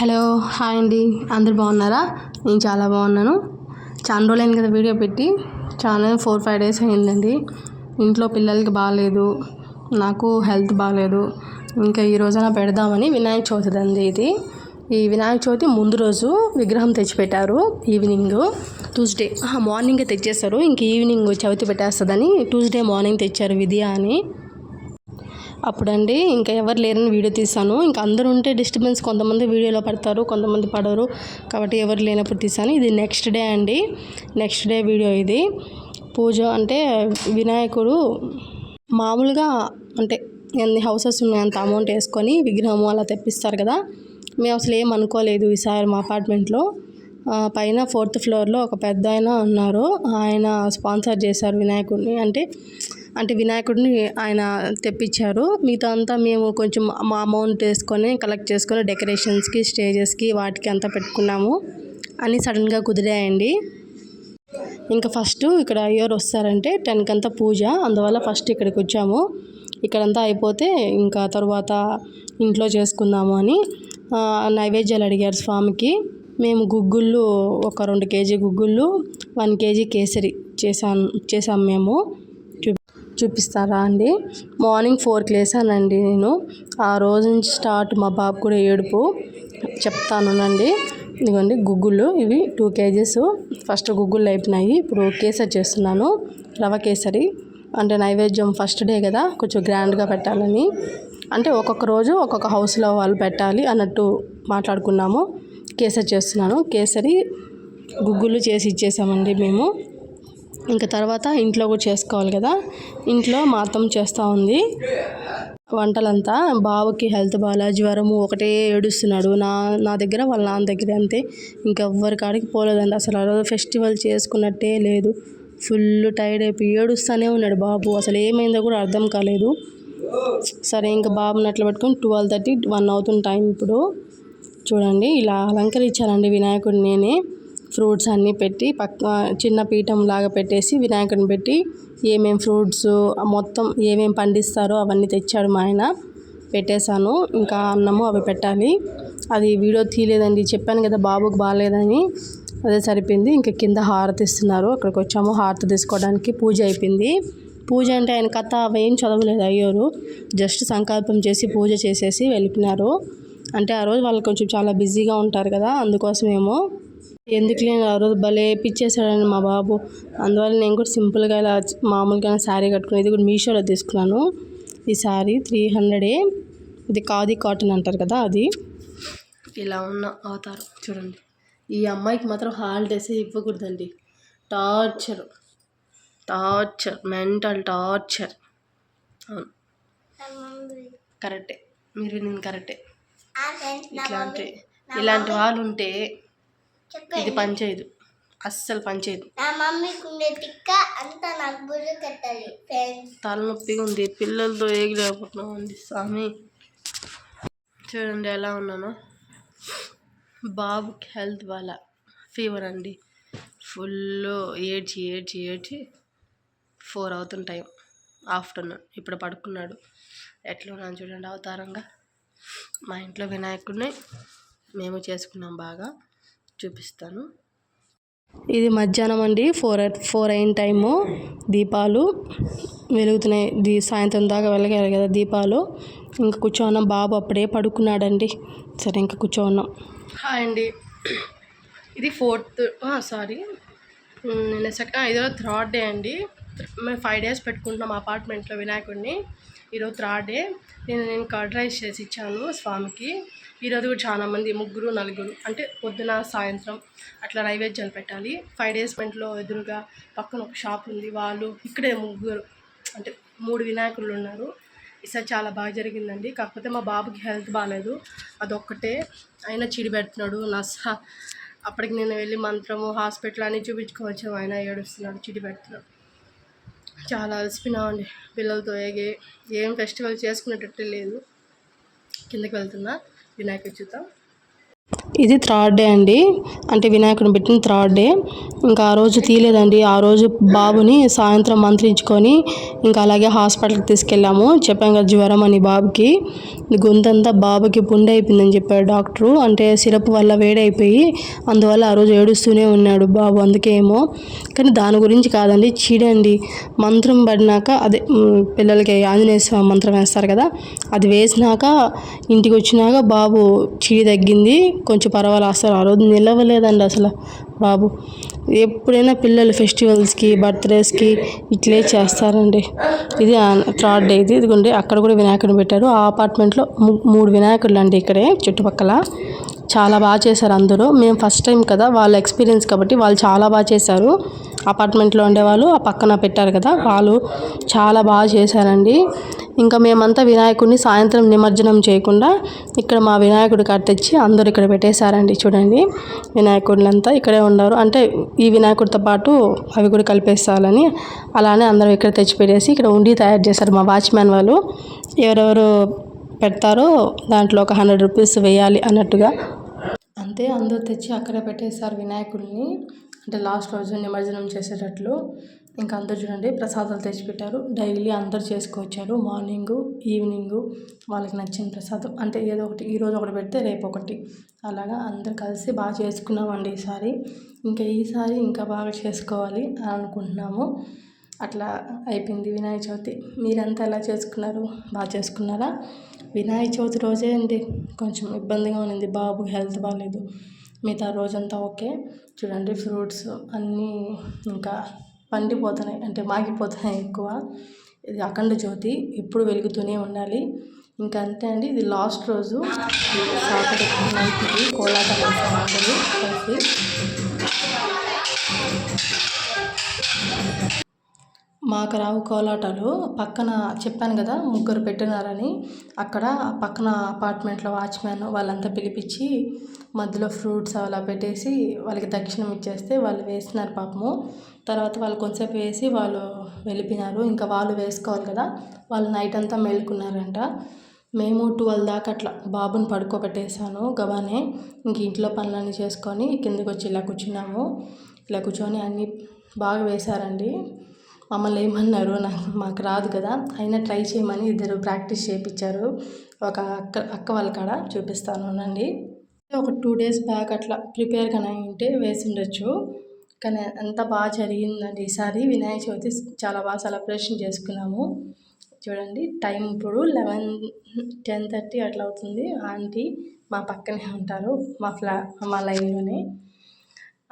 Hello hi అండి. అందరు బాగున్నారా? నేను చాలా బాగున్నాను. చాలా రోజులైంది కదా వీడియో పెట్టి. చాలా ఫోర్ ఫైవ్ డేస్ అయిందండి. ఇంట్లో పిల్లలకి బాగాలేదు. నాకు హెల్త్ బాగాలేదు. ఇంకా ఈ రోజున పెడదామని వినాయక చవితి అండి ఇది. ఈ వినాయక చవితి ముందు రోజు విగ్రహం తెచ్చిపెట్టారు. Evening Tuesday. మార్నింగే తెచ్చేస్తారు. ఇంక ఈవినింగ్ చవితి పెట్టేస్తుందని ట్యూస్డే మార్నింగ్ తెచ్చారు విద్య అని. అప్పుడండి ఇంకా ఎవరు లేరని వీడియో తీసాను ఇంకా అందరూ ఉంటే డిస్టర్బెన్స్ కొంతమంది వీడియోలో పడతారు కొంతమంది పడరు. కాబట్టి ఎవరు లేనప్పుడు తీసాను ఇది నెక్స్ట్ డే అండి. నెక్స్ట్ డే వీడియో ఇది. పూజ అంటే వినాయకుడు మామూలుగా అంటే ఎన్ని హౌసెస్ ఉన్నాయి అంత అమౌంట్ వేసుకొని విగ్రహం అలా తెప్పిస్తారు కదా. మేము అసలు ఏం అనుకోలేదు ఈసారి మా అపార్ట్మెంట్లో. పైన ఫోర్త్ ఫ్లోర్లో ఒక పెద్ద ఆయన ఉన్నారు. ఆయన స్పాన్సర్ చేశారు వినాయకుడిని. అంటే అంటే వినాయకుడిని ఆయన తెప్పించారు. మిగతా అంతా మేము కొంచెం మా అమౌంట్ వేసుకొని కలెక్ట్ చేసుకొని డెకరేషన్స్కి స్టేజెస్కి వాటికి అంతా పెట్టుకున్నాము. అన్నీ సడన్గా కుదిరాయండి. ఇంకా ఫస్ట్ ఇక్కడ ఎవరు వస్తారంటే టెన్కి అంతా పూజ. అందువల్ల ఫస్ట్ ఇక్కడికి వచ్చాము. ఇక్కడంతా అయిపోతే ఇంకా తర్వాత ఇంట్లో చేసుకుందాము అని నైవేద్యాలు అడిగారు స్వామికి. మేము గుగ్గుళ్ళు ఒక రెండు కేజీ గుగ్గుళ్ళు వన్ కేజీ కేసరి చేశాను చేసాము మేము. చూపిస్తారా అండి? మార్నింగ్ ఫోర్కి లేసానండి నేను. ఆ రోజు నుంచి స్టార్ట్ మా బాబు కూడా ఏడుపు. చెప్తానునండి. ఇదిగోండి గుగ్గుళ్ళు ఇవి టూ కేజీస్. ఫస్ట్ గుగ్గులు అయిపోయినాయి. ఇప్పుడు కేసరి చేస్తున్నాను. రవ కేసరి. అంటే నైవేద్యం ఫస్ట్ డే కదా కొంచెం గ్రాండ్గా పెట్టాలని. అంటే ఒక్కొక్క రోజు ఒక్కొక్క హౌస్లో వాళ్ళు పెట్టాలి అన్నట్టు మాట్లాడుకున్నాము. కేసరి చేస్తున్నాను. కేసరి గుగ్గులు చేసి ఇచ్చేసామండి మేము. ఇంకా తర్వాత ఇంట్లో కూడా చేసుకోవాలి కదా. ఇంట్లో మా అత్తమ్మ చేస్తూ ఉంది. వంటలంతా బావకి హెల్త్ బాగా జ్వరము ఒకటే ఏడుస్తున్నాడు. నా నా దగ్గర వాళ్ళ నాన్న దగ్గర అంతే. ఇంకెవ్వరి కాడికి పోలేదండి. అసలు ఆ రోజు ఫెస్టివల్ చేసుకున్నట్టే లేదు. ఫుల్ టైర్డ్ అయిపోయి ఏడుస్తూనే ఉన్నాడు బాబు. అసలు ఏమైందో కూడా అర్థం కాలేదు. సరే ఇంకా బాబుని అట్లా పెట్టుకొని ట్వెల్వ్ థర్టీ వన్ అవుతున్న టైం ఇప్పుడు. చూడండి ఇలా అలంకరించానండి వినాయకుడిని నేనే. ఫ్రూట్స్ అన్నీ పెట్టి పక్క చిన్న పీఠం లాగా పెట్టేసి వినాయకుడిని పెట్టి ఏమేమి ఫ్రూట్స్ మొత్తం ఏమేమి పండిస్తారో అవన్నీ తెచ్చాడు మా ఆయన. పెట్టేశాను. ఇంకా అన్నము అవి పెట్టాలి. అది వీడియో తీయలేదండి. చెప్పాను కదా బాబుకి బాగాలేదని. అదే సరిపోయింది. ఇంకా కింద హారతి ఇస్తున్నారు. అక్కడికి వచ్చాము. హారతి తీసుకోవడానికి పూజ అయిపోయింది. పూజ అంటే ఆయన కథ అవేం చదవలేదు అయ్యోరు. జస్ట్ సంకల్పం చేసి పూజ చేసేసి వెళ్ళిపోయినారు. అంటే ఆ రోజు వాళ్ళు కొంచెం చాలా బిజీగా ఉంటారు కదా. అందుకోసమేమో ఎందుకు లేని ఆ రోజు భలే పిచ్చేసాడని మా బాబు. అందువల్ల నేను కూడా సింపుల్గా ఇలా మామూలుగా శారీ కట్టుకుని ఇది కూడా మీషోలో తీసుకున్నాను. ఈ శారీ త్రీ హండ్రెడే. ఇది ఖాదీ కాటన్ అంటారు కదా అది. ఇలా ఉన్న అవతారం చూడండి. ఈ అమ్మాయికి మాత్రం హాలిడేస్ ఇవ్వకూడదండి. టార్చర్. టార్చర్. Mental torture. అవును. కరెక్టే. మీరు వినింది కరెక్టే. ఇట్లాంటి ఇలాంటి వాళ్ళు ఉంటే ఇది పనిచేయదు. అస్సలు పనిచేయదు. నా మమ్మీకి ఉండే తిక్క అంతా నాకు బుర్ర కట్టాలి ఫ్రెండ్స్ తలనొప్పిగా ఉంది. పిల్లలతో ఏగిలేకపోతున్నాం అండి స్వామి. చూడండి ఎలా ఉన్నానో. బాబుకి హెల్త్ వాళ్ళ ఫీవర్ అండి. ఫుల్ ఏడ్చి ఏడ్చి ఏడ్చి ఫోర్ అవుతుంది టైం. ఆఫ్టర్నూన్. ఇప్పుడు పడుకున్నాడు. ఎట్లా ఉన్నాను చూడండి అవతారంగా. మా ఇంట్లో వినాయకుడిని మేము చేసుకున్నాం బాగా. చూపిస్తాను. ఇది మధ్యాహ్నం అండి. ఫోర్ ఫోర్ అయిన టైము. దీపాలు వెలుగుతున్నాయి. దీ సాయంత్రం దాకా వెలగాలి కదా దీపాలు. ఇంకా కూర్చోన్నాం బాబు అప్పుడే పడుకున్నాడండి. సరే ఇంకా కూర్చోన్నాం హాయ్ అండి. ఇది ఫోర్త్ సారీ. నిన్న సెకండ్ ఇదో థర్డ్ డే అండి. మేము ఫైవ్ డేస్ పెట్టుకుంటున్నాం అపార్ట్మెంట్లో వినాయకుడిని. ఈరోజు థర్డ్ డే. నేను నేను కర్డ్ రైస్ చేసి ఇచ్చాను స్వామికి. ఈరోజు కూడా చాలామంది ముగ్గురు నలుగురు అంటే పొద్దున సాయంత్రం అట్లా నైవేద్యాలు పెట్టాలి. ఫైవ్ డేస్ పెంట్లో ఎదురుగా పక్కన ఒక షాప్ ఉంది. వాళ్ళు ఇక్కడే ముగ్గురు అంటే మూడు వినాయకులు ఉన్నారు. ఈసారి చాలా బాగా జరిగిందండి. కాకపోతే మా బాబుకి హెల్త్ బాగాలేదు. అదొక్కటే. ఆయన చిడి పెడుతున్నాడు. నస అప్పటికి నేను వెళ్ళి మంత్రము హాస్పిటల్ అని చూపించుకోవచ్చు. ఆయన ఏడుస్తున్నాడు చిడి పెడుతున్నాడు. చాలా అలసిపోయినామండి పిల్లలతో ఏగే ఏం ఫెస్టివల్ చేసుకునేటట్టు లేదు. కిందకి వెళ్తున్నా. వినాయక చూద్దాం ఇది థర్డ్ డే అండి. అంటే వినాయకుడిని పెట్టిన థర్డ్ డే. ఇంకా ఆ రోజు తీయలేదండి. ఆ రోజు బాబుని సాయంత్రం మంత్రించుకొని ఇంకా అలాగే హాస్పిటల్కి తీసుకెళ్ళాము. చెప్పాం కదా జ్వరం అని బాబుకి. గొంతంతా బాబుకి పుండు అయిపోయిందని చెప్పాడు డాక్టరు. అంటే సిరప్ వల్ల వేడైపోయి అందువల్ల ఆ రోజు ఏడుస్తూనే ఉన్నాడు బాబు. అందుకేమో కానీ దాని గురించి కాదండి. చీడండి మంత్రం పడినాక అదే పిల్లలకి ఆంజనేయ స్వామి మంత్రం వేస్తారు కదా. అది వేసినాక ఇంటికి వచ్చినాక బాబు చీడి తగ్గింది. కొంచెం పర్వాలేదు. అసలు ఆ రోజు నిలవలేదండి అసలు బాబు. ఎప్పుడైనా పిల్లలు ఫెస్టివల్స్కి బర్త్డేస్కి ఇట్లే చేస్తారండి. ఇది థర్డ్ డే ఇది. ఇదిగోండి అక్కడ కూడా వినాయకుడిని పెట్టారు. ఆ అపార్ట్మెంట్లో మూడు వినాయకులు అండి ఇక్కడే చుట్టుపక్కల. చాలా బాగా చేశారు అందరూ. మేము ఫస్ట్ టైం కదా వాళ్ళ ఎక్స్పీరియన్స్ కాబట్టి వాళ్ళు చాలా బాగా చేశారు. అపార్ట్మెంట్లో ఉండేవాళ్ళు ఆ పక్కన పెట్టారు కదా వాళ్ళు చాలా బాగా చేశారండి. ఇంకా మేమంతా వినాయకుడిని సాయంత్రం నిమజ్జనం చేయకుండా ఇక్కడ మా వినాయకుడి కాడ తెచ్చి అందరూ ఇక్కడ పెట్టేశారండి చూడండి. వినాయకుడినంతా ఇక్కడే ఉన్నారు. అంటే ఈ వినాయకుడితో పాటు అవి కూడా కలిపేస్తాలని అలానే అందరూ ఇక్కడ తెచ్చి పెట్టేసి ఇక్కడ ఉండి తయారు చేశారు మా వాచ్మ్యాన్ వాళ్ళు. ఎవరెవరు పెడతారో దాంట్లో ఒక హండ్రెడ్ రూపీస్ వేయాలి అన్నట్టుగా. అంతే అందరూ తెచ్చి అక్కడ పెట్టేశారు వినాయకుడిని. అంటే లాస్ట్ రోజు నిమజ్జనం చేసేటట్లు ఇంకా అందరూ చూడండి ప్రసాదాలు తెచ్చిపెట్టారు. డైలీ అందరు చేసుకొచ్చారు. మార్నింగు ఈవినింగు వాళ్ళకి నచ్చిన ప్రసాదం. అంటే ఏదో ఒకటి ఈరోజు ఒకటి పెడితే రేపు ఒకటి. అలాగా అందరు కలిసి బాగా చేసుకున్నామండి ఈసారి. ఇంకా ఈసారి ఇంకా బాగా చేసుకోవాలి అని అనుకుంటున్నాము. అట్లా అయిపోయింది వినాయక చవితి. మీరంతా ఎలా చేసుకున్నారు? బాగా చేసుకున్నారా? వినాయక చవితి రోజే అండి. కొంచెం ఇబ్బందిగా ఉన్నింది. బాబు హెల్త్ బాగాలేదు. మిగతా రోజంతా ఓకే. చూడండి ఫ్రూట్స్ అన్నీ ఇంకా పండిపోతున్నాయి. అంటే మాగిపోతున్నాయి ఎక్కువ. ఇది అఖండ జ్యోతి ఎప్పుడు వెలుగుతూనే ఉండాలి. ఇంకా అంతే అండి. ఇది లాస్ట్ రోజు. సాటర్డే నైట్కి కోలాటం అందరూ కలిసి. మాకు రావు కోలాటాలు పక్కన చెప్పాను కదా ముగ్గురు పెట్టినారని. అక్కడ పక్కన అపార్ట్మెంట్లో వాచ్మ్యాన్ వాళ్ళంతా పిలిపించి మధ్యలో ఫ్రూట్స్ అలా పెట్టేసి వాళ్ళకి దక్షిణం ఇచ్చేస్తే వాళ్ళు వేసినారు పాపము. తర్వాత వాళ్ళు కొంచెంసేపు వేసి వాళ్ళు వెళ్ళిపోయినారు. ఇంకా వాళ్ళు వేసుకోవాలి కదా వాళ్ళు నైట్ అంతా మేలుకున్నారంట. మేము ట్వెల్వ్ దాకా అట్లా బాబుని పడుకోబెట్టేసాను గబానే ఇంక ఇంట్లో పనులన్నీ చేసుకొని కిందకి వచ్చి ఇలా కూర్చున్నాము. ఇలా కూర్చొని అన్నీ బాగా వేశారండి. మమ్మల్ని ఏమన్నారు? నాకు మాకు రాదు కదా. అయినా ట్రై చేయమని ఇద్దరు ప్రాక్టీస్ చేయించారు ఒక అక్క అక్క వాళ్ళ కాడ చూపిస్తాను అండి ఒక టూ డేస్ బ్యాక్ అట్లా ప్రిపేర్గా ఉంటే వేసి ఉండొచ్చు. కానీ అంత బాగా జరిగిందండి ఈసారి. వినాయక చవితి చాలా బాగా సెలబ్రేషన్ చేసుకున్నాము. చూడండి టైం ఇప్పుడు లెవెన్ టెన్ థర్టీ అట్లా అవుతుంది. ఆంటీ మా పక్కనే ఉంటారు మా ఫ్లా మా లైన్లోనే.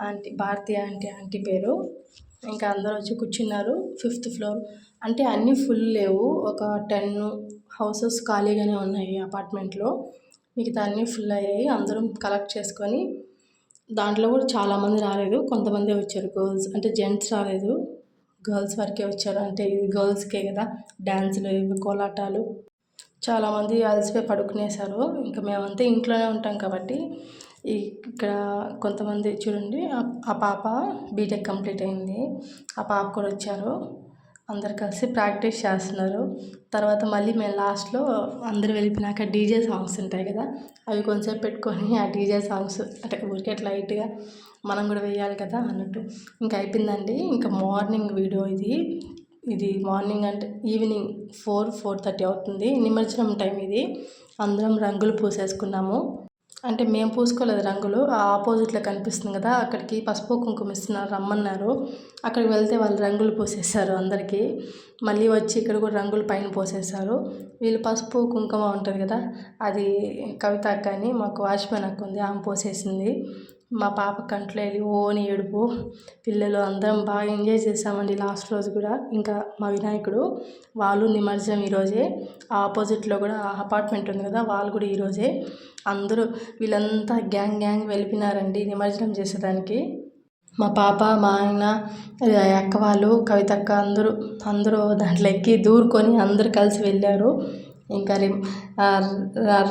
ఆంటీ భారతి ఆంటీ ఆంటీ పేరు. ఇంకా అందరూ వచ్చి కూర్చున్నారు ఫిఫ్త్ ఫ్లోర్ అంటే అన్నీ ఫుల్ లేవు. ఒక టెన్ హౌసెస్ ఖాళీగానే ఉన్నాయి అపార్ట్మెంట్లో మిగతా అన్నీ ఫుల్ అయ్యాయి. అందరం కలెక్ట్ చేసుకొని దాంట్లో కూడా చాలామంది రాలేదు. కొంతమంది వచ్చారు గర్ల్స్ అంటే జెంట్స్ రాలేదు. గర్ల్స్ వరకే వచ్చారు. అంటే ఇది గర్ల్స్కే కదా. డ్యాన్సులు ఇవి కోలాటాలు. చాలామంది అలసిపోయి పడుకునేశారు. ఇంకా మేమంతా ఇంట్లోనే ఉంటాం కాబట్టి ఇక్కడ కొంతమంది చూడండి ఆ- పాప బీటెక్ కంప్లీట్ అయింది. ఆ పాప కూడా వచ్చారు. అందరు కలిసి ప్రాక్టీస్ చేస్తున్నారు. తర్వాత మళ్ళీ మేము లాస్ట్లో అందరు వెళ్ళిపోయినాక డీజే సాంగ్స్ ఉంటాయి కదా అవి కొంచెంసేపు పెట్టుకొని ఆ డీజే సాంగ్స్ అంటే ఊరికే లైట్గా మనం కూడా వేయాలి కదా అన్నట్టు. ఇంకా అయిపోయిందండి. ఇంకా మార్నింగ్ వీడియో ఇది. ఇది మార్నింగ్ అంటే ఈవినింగ్ ఫోర్ ఫోర్ థర్టీ అవుతుంది. నిమజ్జనం టైం ఇది. అందరం రంగులు పూసేసుకున్నాము. అంటే మేము పూసుకోలేదు రంగులు ఆ ఆపోజిట్లో కనిపిస్తుంది కదా అక్కడికి పసుపు కుంకుమ ఇస్తున్నారు రమ్మన్నారు. అక్కడికి వెళ్తే వాళ్ళు రంగులు పోసేసారు అందరికీ. మళ్ళీ వచ్చి ఇక్కడ కూడా రంగులు పైన పోసేసారు వీళ్ళు పసుపు కుంకుమ ఉంటుంది కదా అది కవిత అక్క అని మాకు వాచ్మెన్ అక్క ఉంది ఆమె పోసేసింది. మా పాప కంట్లో వెళ్ళి ఓని ఏడుపు పిల్లలు అందరం బాగా ఎంజాయ్ చేసామండి లాస్ట్ రోజు కూడా. ఇంకా మా వినాయకుడు వాళ్ళు నిమజ్జనం ఈరోజే ఆ ఆపోజిట్లో కూడా అపార్ట్మెంట్ ఉంది కదా వాళ్ళు కూడా ఈరోజే అందరూ వీళ్ళంతా గ్యాంగ్ గ్యాంగ్ వెళ్ళిపోయినారండి నిమజ్జనం చేసేదానికి. మా పాప మా ఆయన అక్క వాళ్ళు కవితక్క అందరూ అందరూ దాంట్లో ఎక్కి దూరుకొని అందరూ కలిసి వెళ్ళారు. ఇంకా రి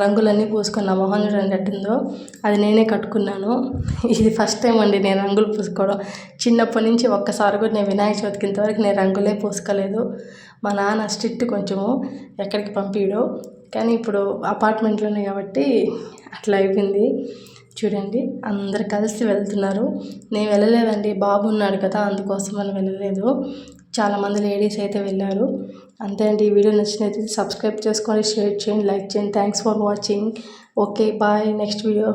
రంగులన్నీ పూసుకున్న మొహం చూడండి ఎట్టుందో అది నేనే కట్టుకున్నాను. ఇది ఫస్ట్ టైం అండి నేను రంగులు పూసుకోవడం. చిన్నప్పటి నుంచి ఒక్కసారి కూడా నేను వినాయక చవితికి ఇంతవరకు నేను రంగులే పూసుకోలేదు. మా నాన్న స్ట్రిక్ట్ కొంచెము ఎక్కడికి పంపించడు కానీ ఇప్పుడు అపార్ట్మెంట్లోనే కాబట్టి అట్లా అయిపోయింది. చూడండి అందరు కలిసి వెళ్తున్నారు. నేను వెళ్ళలేదండి. బాబు ఉన్నాడు కదా అందుకోసం అని వెళ్ళలేదు. చాలామంది లేడీస్ అయితే వెళ్ళారు. అంతే అండి. ఈ వీడియో నచ్చినైతే సబ్స్క్రైబ్ చేసుకోండి షేర్ చేయండి లైక్ చేయండి. Thanks for watching okay bye next video